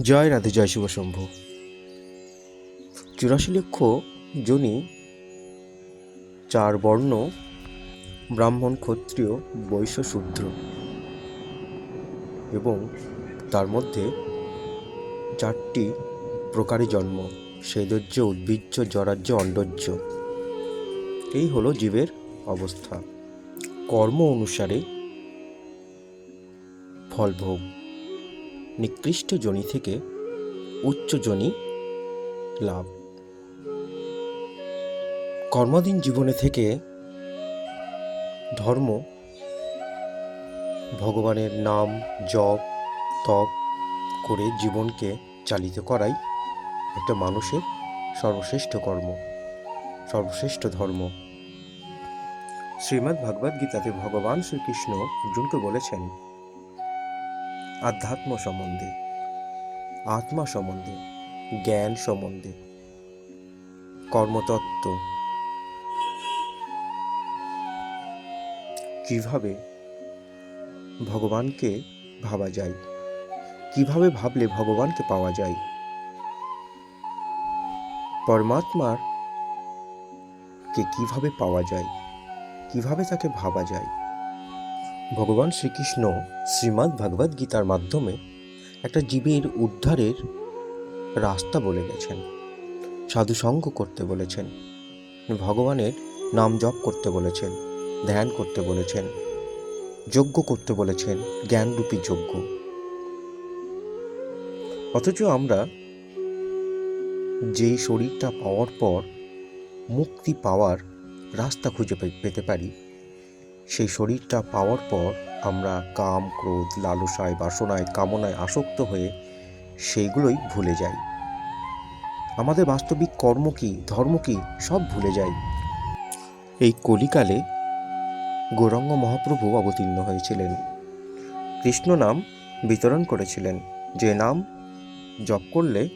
জয় রাধে, জয় শিব শম্ভু। চুরাশি লক্ষ জনি চার বর্ণ, ব্রাহ্মণ, ক্ষত্রিয়, বৈশ্য, শূদ্র এবং তার মধ্যে চারটি প্রকারে জন্ম সেদর্য উদ্ভিজ্জ জরাজ্য অণ্ডজ্য এই হলো জীবের অবস্থা। কর্ম অনুসারে ফলভোগ। নিকৃষ্ট জনি থেকে উচ্চ জনি লাভ। কর্মদিন জীবনে থেকে ধর্ম, ভগবানের নাম, জপ, তপ করে জীবনকে চালিত করাই একটা মানুষের সর্বশ্রেষ্ঠ কর্ম, সর্বশ্রেষ্ঠ ধর্ম। শ্রীমদ্ ভগবদ গীতাতে ভগবান শ্রীকৃষ্ণ অর্জুনকে বলেছেন আধ্যাত্ম সম্বন্ধে, আত্মা সম্বন্ধে, জ্ঞান সম্বন্ধে, কর্মতত্ত্ব। কীভাবে ভগবানকে ভাবা যায়? কীভাবে ভাবলে ভগবানকে পাওয়া যায়? পরমাত্মার কে কীভাবে পাওয়া যায়? কীভাবে তাকে ভাবা যায়? ভগবান শ্রীকৃষ্ণ শ্রীমদ্ ভগবদ গীতার মাধ্যমে একটা জীবের উদ্ধারের রাস্তা বলে গেছেন, সাধু সাধুসঙ্গ করতে বলেছেন, ভগবানের নাম জপ করতে বলেছেন, ধ্যান করতে বলেছেন, যজ্ঞ করতে বলেছেন, জ্ঞানরূপী যজ্ঞ। অথচ আমরা যেই শরীরটা পাওয়ার পর মুক্তি পাওয়ার রাস্তা খুঁজে পেতে পারি। সেই শরীরটা পাওয়ার পর আমরা কাম, ক্রোধ, লালসায়, বাসনায়, কামনায় আসক্ত হয়ে সেইগুলোই ভুলে যাই। আমাদের বাস্তবিক কর্ম কি, ধর্ম কি, সব ভুলে যাই। এই কলিকালে গৌরাঙ্গ মহাপ্রভু অবতীর্ণ হয়েছিলেন। কৃষ্ণ নাম বিতরণ করেছিলেন। যে নাম জপ করলে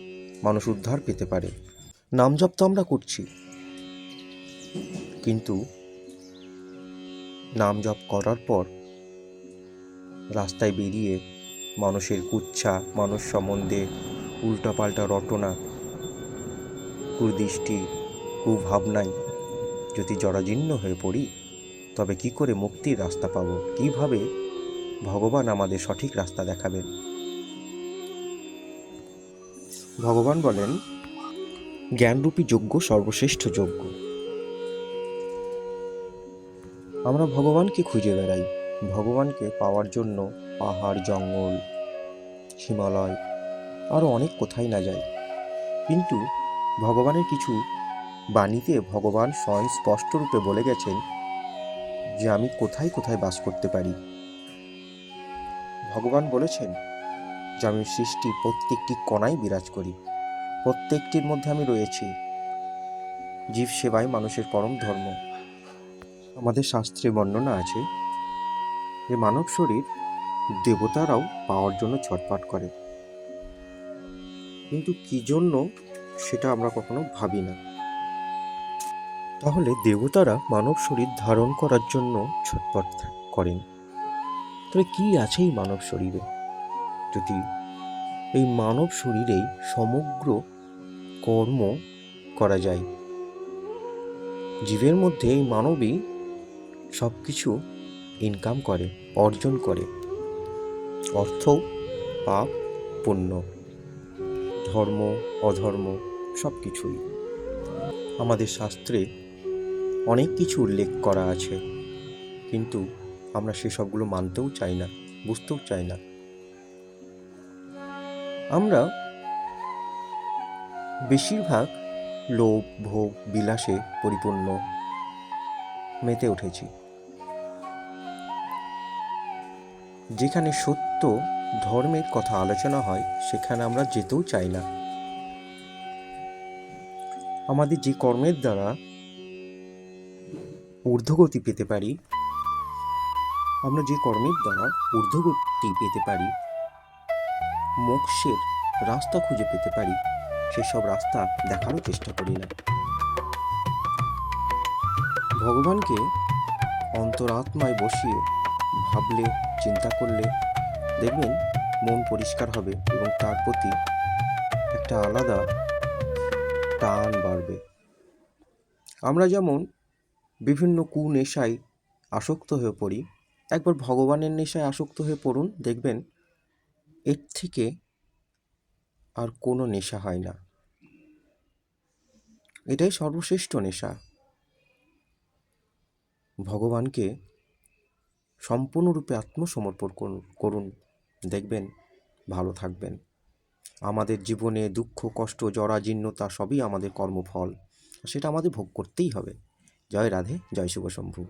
মানুষ উদ্ধার পেতে পারে। নাম জপ তো আমরা করছি। কিন্তু নাম জপ করার পর রাস্তায় বেরিয়ে মানুষের কুচ্ছা, মানুষ সম্বন্ধে উল্টাপাল্টা রটনা, কুদৃষ্টি কুভাবনায় যদি জরাজীর্ণ হয়ে পড়ি, তবে কি করে মুক্তির রাস্তা পাবো? কীভাবে ভগবান আমাদের সঠিক রাস্তা দেখাবেন? ভগবান বলেন, জ্ঞানরূপী যজ্ঞ সর্বশ্রেষ্ঠ যজ্ঞ। আমরা ভগবানকে খুঁজে বেড়াই, ভগবানকে পাওয়ার জন্য পাহাড়, জঙ্গল, হিমালয় আরও অনেক কোথায় না যাই। কিন্তু ভগবানের কিছু বাণীতে ভগবান স্বয়ং স্পষ্টরূপে বলে গেছেন যে আমি কোথায় কোথায় বাস করতে পারি। ভগবান বলেছেন যে আমি সৃষ্টি প্রত্যেকটি কণায় বিরাজ করি, প্রত্যেকটির মধ্যে আমি রয়েছি। জীব সেবাই মানুষের পরম ধর্ম। আমাদের শাস্ত্রে বর্ণনা আছে, যে মানব শরীর দেবতারাও পাওয়ার জন্য ছটফট করে। কিন্তু কি জন্য সেটা আমরা কখনো ভাবি না। তাহলে দেবতারা মানব শরীর ধারণ করার জন্য ছটপট করেন। তবে কি আছে এই মানব শরীরে? যদি এই মানব শরীরেই সমগ্র কর্ম করা যায়, জীবের মধ্যে এই মানবই সব কিছু ইনকাম করে, অর্জন করে। অর্থ পাপ, পুণ্য। ধর্ম, অধর্ম সব কিছুই আমাদের শাস্ত্রে অনেক কিছু উল্লেখ করা আছে, কিন্তু আমরা সেসবগুলো মানতেও চাই না, বুঝতেও চাই না। আমরা বেশিরভাগ লোভ, ভোগ, বিলাসে পরিপূর্ণ মেতে উঠেছি। যেখানে সত্য ধর্মের কথা আলোচনা হয়, সেখানে আমরা যেতেও চাই না। আমাদের যে কর্মের দ্বারা ঊর্ধ্বগতি পেতে পারি, আমরা যে কর্মের দ্বারা ঊর্ধ্বগতি পেতে পারি, মোক্ষের রাস্তা খুঁজে পেতে পারি, সেসব রাস্তা দেখারও চেষ্টা করি না। ভগবানকে অন্তরাত্মায় বসিয়ে ভাবলে চিন্তা করলে দেখবেন মন পরিষ্কার হবে এবং তার প্রতি একটা আলাদা টান বাড়বে। আমরা যেমন বিভিন্ন কুনেশায় আসক্ত হয়ে পড়ি, একবার ভগবানের নেশায় আসক্ত হয়ে পড়ুন, দেখবেন এর থেকে আর কোনো নেশা হয় না। এটাই সর্বশ্রেষ্ঠ নেশা। ভগবানকে সম্পূর্ণরূপে আত্মসমর্পণ করুন দেখবেন, ভালো থাকবেন। আমাদের জীবনে দুঃখ, কষ্ট জরাজীর্ণতা সবই আমাদের কর্মফল। সেটা আমাদের ভোগ করতেই হবে। জয় রাধে, জয় শুভ শম্ভু।